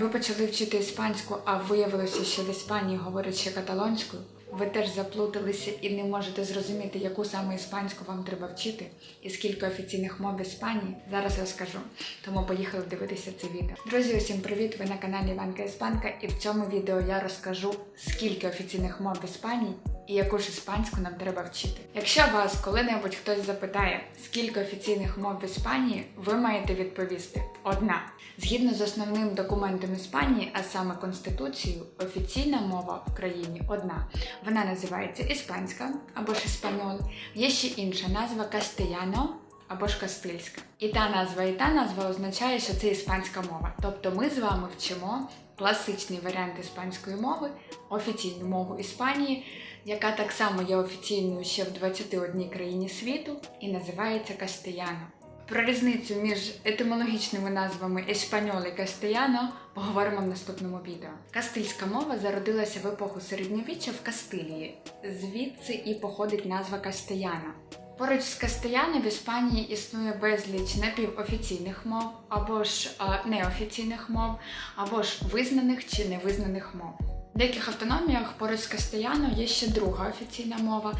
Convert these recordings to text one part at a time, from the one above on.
Ви почали вчити іспанську, а виявилося, що в Іспанії говорять ще каталонською. Ви теж заплуталися і не можете зрозуміти, яку саме іспанську вам треба вчити, і скільки офіційних мов в Іспанії. Зараз розкажу. Тому поїхали дивитися це відео. Друзі, усім привіт! Ви на каналі Іванка Іспанка, і в цьому відео я розкажу, скільки офіційних мов в Іспанії і яку ж іспанську нам треба вчити. Якщо вас коли-небудь хтось запитає, скільки офіційних мов в Іспанії, ви маєте відповісти одна. Згідно з основним документом Іспанії, а саме Конституцією, офіційна мова в країні одна. Вона називається іспанська або ж іспаньол. Є ще інша назва кастеяно або ж кастильська. І та назва, і та назва означає, що це іспанська мова. Тобто ми з вами вчимо класичний варіант іспанської мови, офіційну мову Іспанії, яка так само є офіційною ще в 21 країні світу і називається кастеяно. Про різницю між етимологічними назвами еспаньол і кастеяно поговоримо в наступному відео. Кастильська мова зародилася в епоху середньовіччя в Кастилії, звідси і походить назва кастеяна. Поруч з кастеяно в Іспанії існує безліч напівофіційних мов, або ж а, неофіційних мов, або ж визнаних чи невизнаних мов. Деяких автономіях поруч з є ще друга офіційна мова,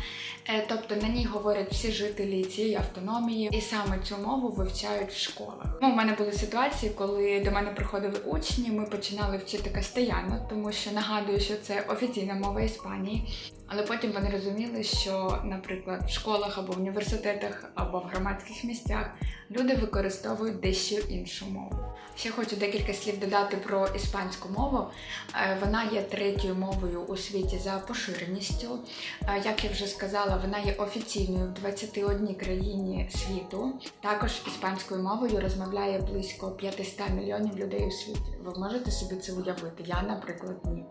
е, тобто на ній говорять всі жителі цієї автономії, і саме цю мову вивчають в школах. Ну, у мене були ситуації, коли до мене приходили учні, ми починали вчити кастеяно, тому що нагадую, що це офіційна мова Іспанії. Але потім вони розуміли, що, наприклад, в школах або в університетах, або в громадських місцях люди використовують дещо іншу мову. Ще хочу декілька слів додати про іспанську мову. Е, Вона є третьою мовою у світі за поширеністю. Е, Як я вже сказала, вона є офіційною в 21 країні світу. Також іспанською мовою розмовляє близько 500 мільйонів людей у світі. Ви можете собі це уявити? Я, наприклад, ні.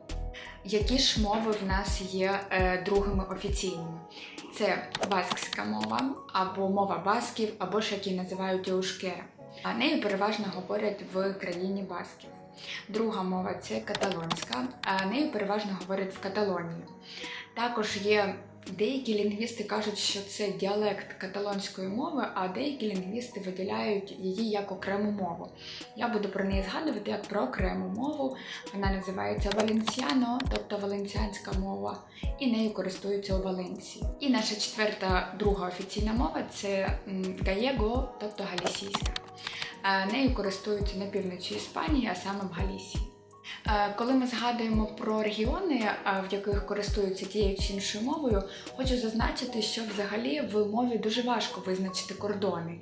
Які ж мови в нас є е, другими офіційними? Це баскська мова, або мова басків, або ж які називають еушкера. А нею переважно говорять в країні басків. Друга мова це каталонська, а нею переважно говорять в Каталонії. Також є деякі лінгвісти кажуть, що це діалект каталонської мови, а деякі лінгвісти виділяють її як окрему мову. Я буду про неї згадувати як про окрему мову. Вона називається Валенсіано, тобто валенсіанська мова, і нею користуються у Валенції. І наша четверта друга офіційна мова це гаєго, тобто галісійська. Е, Нею користуються на півночі Іспанії, а саме в Галісії. Е, Коли ми згадуємо про регіони, е, в яких користуються тією чи іншою мовою, хочу зазначити, що взагалі в мові дуже важко визначити кордони.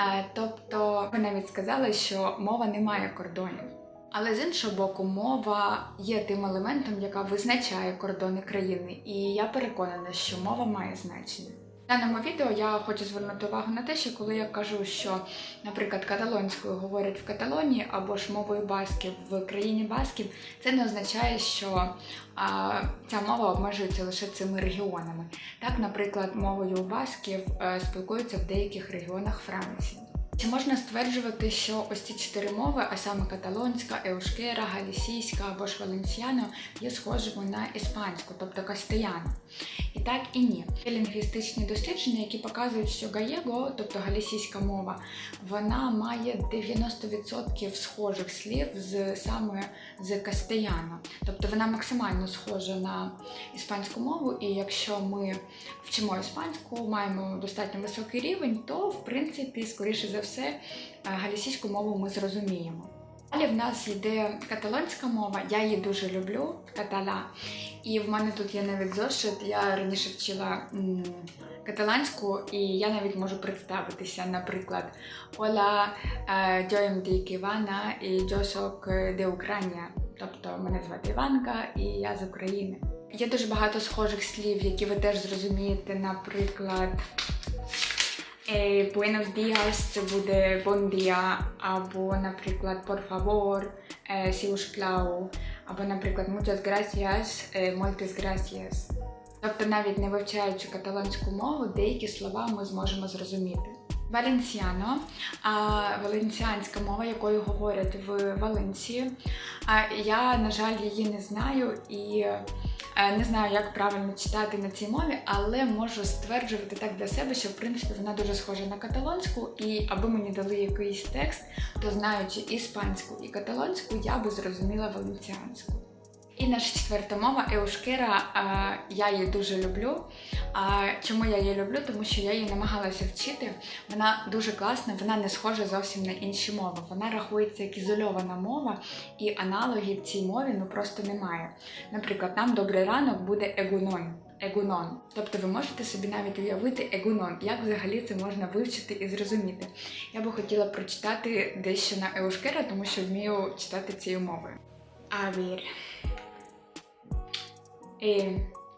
Е, Тобто, ви навіть сказали, що мова не має кордонів. Але з іншого боку, мова є тим елементом, яка визначає кордони країни, і я переконана, що мова має значення. В даному відео я хочу звернути увагу на те, що коли я кажу, що, наприклад, каталонською говорять в Каталонії або ж мовою басків в країні басків, це не означає, що а, ця мова обмежується лише цими регіонами. Так, наприклад, мовою басків е, спілкуються в деяких регіонах Франції. Чи можна стверджувати, що ось ці чотири мови, а саме каталонська, еушкера, галісійська або ж валенсіано, є схожими на іспанську, тобто кастеяно? Так і ні. Є лінгвістичні дослідження, які показують, що гаєго, тобто галісійська мова, вона має 90% схожих слів з саме з кастеяно. Тобто вона максимально схожа на іспанську мову, і якщо ми вчимо іспанську, маємо достатньо високий рівень, то в принципі, скоріше за все, е, галісійську мову ми зрозуміємо. Далі в нас йде каталонська мова, я її дуже люблю, каталя. І в мене тут є навіть зошит. Я раніше вчила каталанську, і я навіть можу представитися, наприклад, Ола dic Івана і soc de Ucrania. Тобто мене звати Іванка і я з України. Є дуже багато схожих слів, які ви теж зрозумієте, наприклад. Eh, buenos días це буде bon dia, або, наприклад, por favor, eh, si us plau, або, наприклад, muchas gracias, moltes gracias. Тобто, навіть не вивчаючи каталонську мову, деякі слова ми зможемо зрозуміти. Валенсіано, а валенсіанська мова, якою говорять в Валенції. А я, на жаль, її не знаю і не знаю, як правильно читати на цій мові, але можу стверджувати так для себе, що в принципі вона дуже схожа на каталонську, і аби мені дали якийсь текст, то знаючи іспанську і каталонську, я би зрозуміла валенсіанську. І наша четверта мова еушкера. Я її дуже люблю. А чому я її люблю? Тому що я її намагалася вчити. Вона дуже класна, вона не схожа зовсім на інші мови. Вона рахується як ізольована мова, і аналогів цій мові ну просто немає. Наприклад, нам добрий ранок буде егунон. Егунон. Тобто ви можете собі навіть уявити егунон, як взагалі це можна вивчити і зрозуміти. Я би хотіла прочитати дещо на еушкера, тому що вмію читати цією мовою. Авір.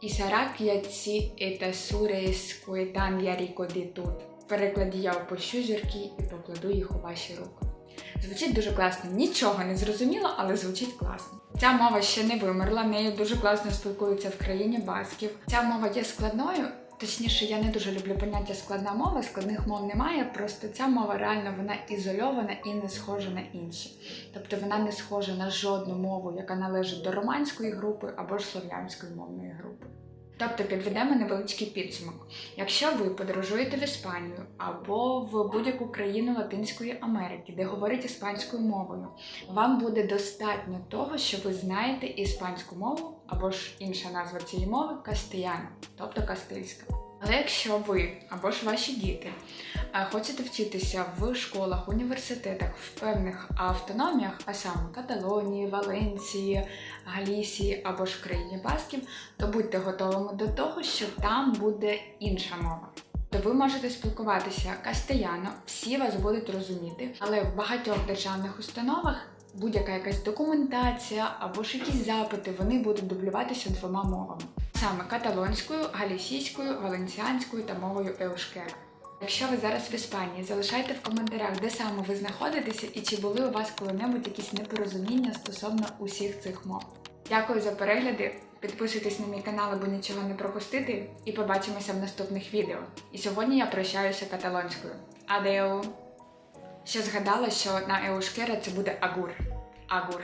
Ісарак яці ета сурес куетан яріко тут. В перекладі я опущу зірки і покладу їх у ваші руки. Звучить дуже класно. Нічого не зрозуміло, але звучить класно. Ця мова ще не вимерла, нею дуже класно спілкуються в країні басків. Ця мова є складною. Точніше, я не дуже люблю поняття складна мова, складних мов немає. Просто ця мова реально вона ізольована і не схожа на інші. Тобто вона не схожа на жодну мову, яка належить до романської групи або ж слов'янської мовної групи. Тобто підведемо невеличкий підсумок. Якщо ви подорожуєте в Іспанію або в будь-яку країну Латинської Америки, де говорить іспанською мовою, вам буде достатньо того, що ви знаєте іспанську мову, або ж інша назва цієї мови кастияна, тобто кастильська. Але якщо ви або ж ваші діти е, хочете вчитися в школах, університетах, в певних автономіях, а саме Каталонії, Валенції, Галісії або ж в країні Басків, то будьте готовими до того, що там буде інша мова. То ви можете спілкуватися кастеяно, всі вас будуть розуміти, але в багатьох державних установах будь-яка якась документація або ж якісь запити, вони будуть дублюватися двома мовами: саме каталонською, галісійською, валенсіанською та мовою еушкера. Якщо ви зараз в Іспанії, залишайте в коментарях, де саме ви знаходитеся і чи були у вас коли-небудь якісь непорозуміння стосовно усіх цих мов. Дякую за перегляди. Підписуйтесь на мій канал, аби нічого не пропустити, і побачимося в наступних відео. І сьогодні я прощаюся каталонською. Адео! Ще згадала, що на еушкера це буде агур. Агур.